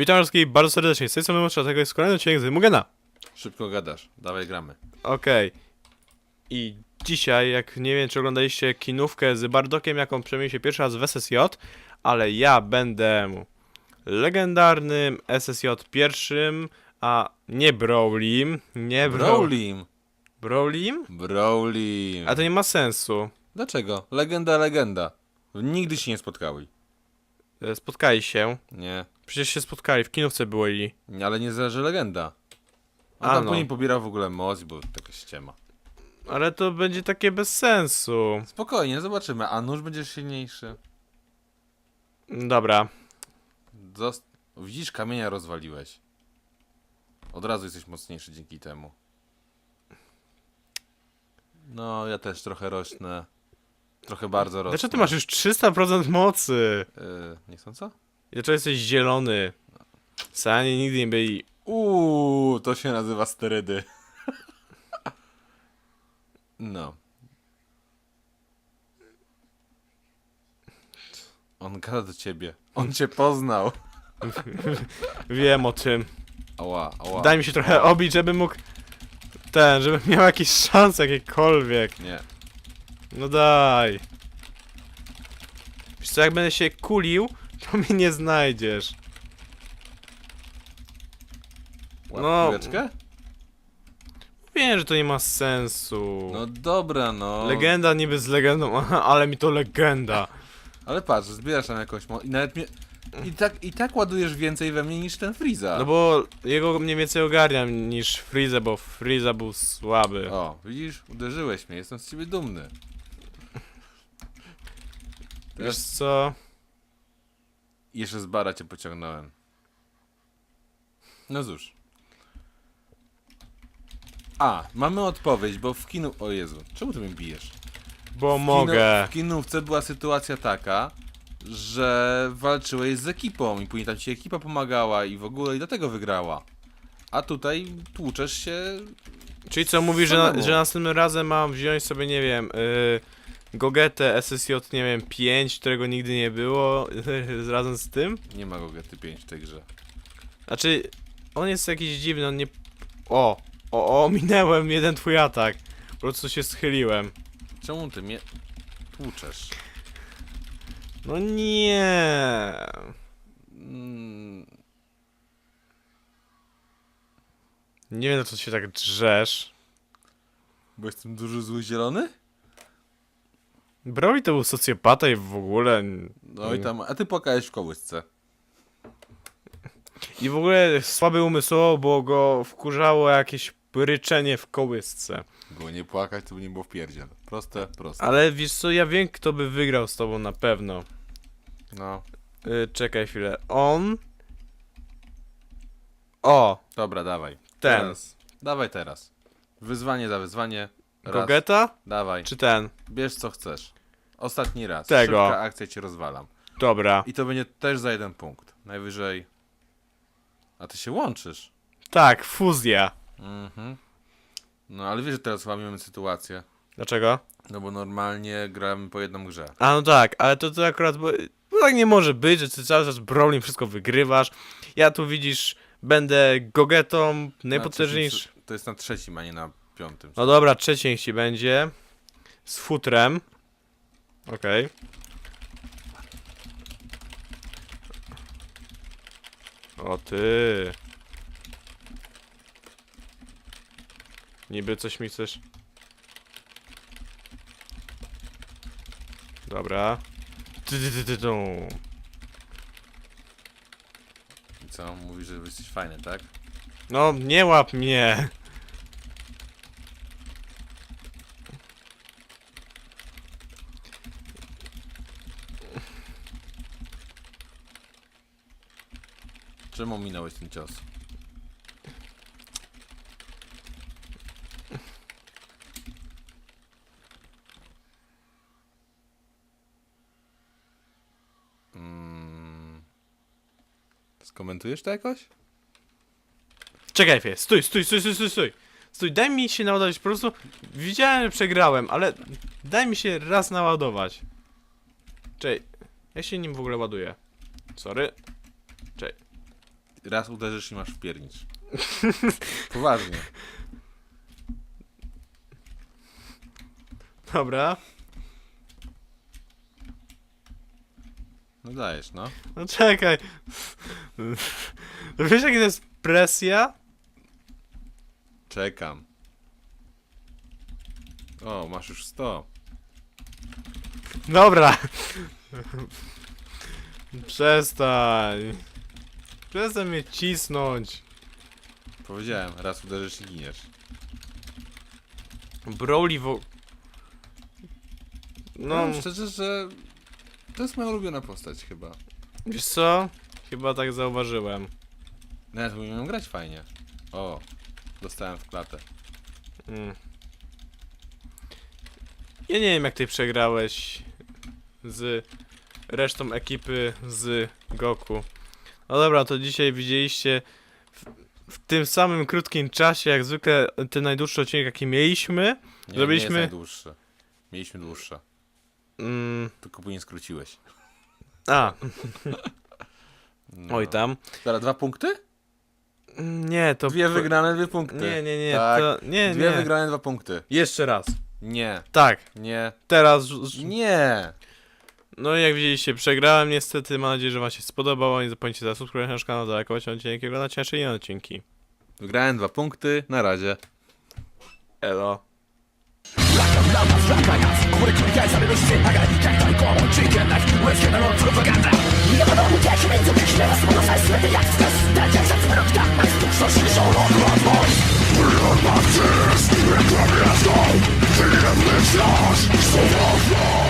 Witam wszystkich bardzo serdecznie, z tej strony Mostra, tego tak jest kolejny odcinek z Mugena. Szybko gadasz, dawaj gramy. Okej. I dzisiaj, jak nie wiem, czy oglądaliście kinówkę z Bardokiem, jaką przemieni się pierwszy raz w SSJ, ale ja będę legendarnym SSJ pierwszym, a nie Brawlim, nie Brawl- Brawlim! Brawlim? Brawlim! A to nie ma sensu. Dlaczego? Legenda, legenda. Nigdy się nie spotkali. E, Spotkali się. Nie. Przecież się spotkali, w kinówce byli. Nie, Ale nie zależy legenda. A, tam no. później pobierał w ogóle moc, bo taka ściema. Ale to będzie takie bez sensu. Spokojnie, zobaczymy. A nóż będziesz silniejszy. Dobra. Zost... Widzisz, kamienia rozwaliłeś. Od razu jesteś mocniejszy dzięki temu. No, ja też trochę rośnę. Trochę bardzo rosnę. Dlaczego ty masz już 300% mocy? Yy, nie chcą co? Dlaczego jesteś zielony? Sani nigdy nie byli. Uuu, to się nazywa sterydy. No. On gada do ciebie. On cię poznał. Wiem o tym. Ała, ała. Daj mi się trochę obić, żebym mógł. Ten, żebym miał jakieś szanse jakiekolwiek. Nie. No daj. Wiesz co, jak będę się kulił, to mnie nie znajdziesz. Łap No. piłeczkę? Wiem, że to nie ma sensu. No dobra, no. Legenda niby z legendą, ale mi to legenda. Ale patrz, zbierasz tam jakąś mo... I nawet mnie... I tak, I tak ładujesz więcej we mnie niż ten Freeza. No bo jego mniej więcej ogarniam niż Freeza, bo Freeza był słaby. O, widzisz? Uderzyłeś mnie, jestem z ciebie dumny. Wiesz Teraz co? jeszcze z bara cię pociągnąłem. No cóż. A, mamy odpowiedź, bo w kinu... O Jezu, czemu ty mnie bijesz? Bo W mogę. W kinówce była sytuacja taka, że walczyłeś z ekipą i później tam ci ekipa pomagała i w ogóle i dlatego wygrała. A tutaj tłuczesz się... Czyli co, mówisz, że, na, Samemu. że następnym razem mam wziąć sobie, nie wiem, y, Gogetę SSJ, nie wiem, 5, którego nigdy nie było, razem z tym? Nie ma go GT5 w tej grze. Znaczy, on jest jakiś dziwny, on nie... O! O, o, minęłem jeden twój atak. Po prostu się schyliłem. Czemu ty mnie tłuczesz? No nie. Mm, Nie wiem, na co się tak drzesz. bo jestem duży zły zielony? Browi to był socjopata i w ogóle... No i tam, a ty płakałeś w kołysce. I w ogóle słaby umysłowo, bo go wkurzało jakieś ryczenie w kołysce. Było nie płakać, to by nie było w pierdziel. Proste, proste. Ale wiesz co, ja wiem kto by wygrał z tobą na pewno. No, Yy, czekaj chwilę. On... O! dobra, dawaj. Ten. Teraz. Dawaj teraz. Wyzwanie za wyzwanie. Raz. Gogeta? Dawaj. Czy ten? Bierz co chcesz. Ostatni raz. Tego. Szybka akcja cię rozwalam. Dobra. I to będzie też za jeden punkt. Najwyżej. A ty się łączysz. Tak, fuzja. Mhm. No ale wiesz, że teraz łamiemy sytuację. Dlaczego? No bo normalnie gramy po jedną grze. A no tak, ale to, to akurat, bo tak nie może być, że ty cały czas Brawling wszystko wygrywasz. Ja tu widzisz, będę Gogetą, Na najpotężniejszy. To jest na trzecim, a nie na piątym. No dobra, trzeci niech ci będzie. Z futrem. Okej. O ty. Niby coś mi chcesz. Dobra. I co? Mówisz, że jesteś fajny, tak? No, nie łap mnie. Czemu minąłeś ten cios? Skomentujesz to jakoś? Czekaj, fie, stój, stój, stój, stój, stój, stój. Stój, daj mi się naładować, po prostu widziałem, że przegrałem, ale daj mi się raz naładować. Czekaj, ja się nim w ogóle ładuję. Sorry. Czekaj. raz uderzysz i masz wpiernicz. Poważnie. Dobra. No dajesz, no. No czekaj. Wiesz jaka to jest presja? Czekam. O, masz już 100. Dobra. Przestań. Przestań mnie cisnąć. Powiedziałem, raz uderzysz i giniesz. Broly wo... No, No, szczerze, że to jest moja ulubiona postać chyba. wiesz co? Chyba tak zauważyłem. Nawet umiem grać fajnie. O, dostałem w klatę. Mm. Ja nie wiem jak ty przegrałeś z resztą ekipy z Goku. No dobra, to dzisiaj widzieliście w, w tym samym krótkim czasie, jak zwykle ten najdłuższy odcinek jaki mieliśmy. Nie, Zrobiliśmy- nie jest najdłuższe. Mieliśmy dłuższe. Mm, Tylko później skróciłeś. a, No. oj tam. Dobra, dwa punkty? Mm, Nie, to... Dwie wygrane, dwie punkty. Nie, nie, nie, Tak. to... Nie, Dwie nie. wygrane, dwa punkty. Jeszcze raz. Nie, Tak, nie, teraz... nie. No i jak widzieliście, przegrałem niestety. Mam nadzieję, że wam się spodobało. Nie zapomnijcie zasubskrybować nasz kanał, załakować odcinek i oglądać nasze inne odcinki. Wygrałem dwa punkty, na razie. Elo. これ Your mouth is, your blood is gone, the endless loss, so long, long.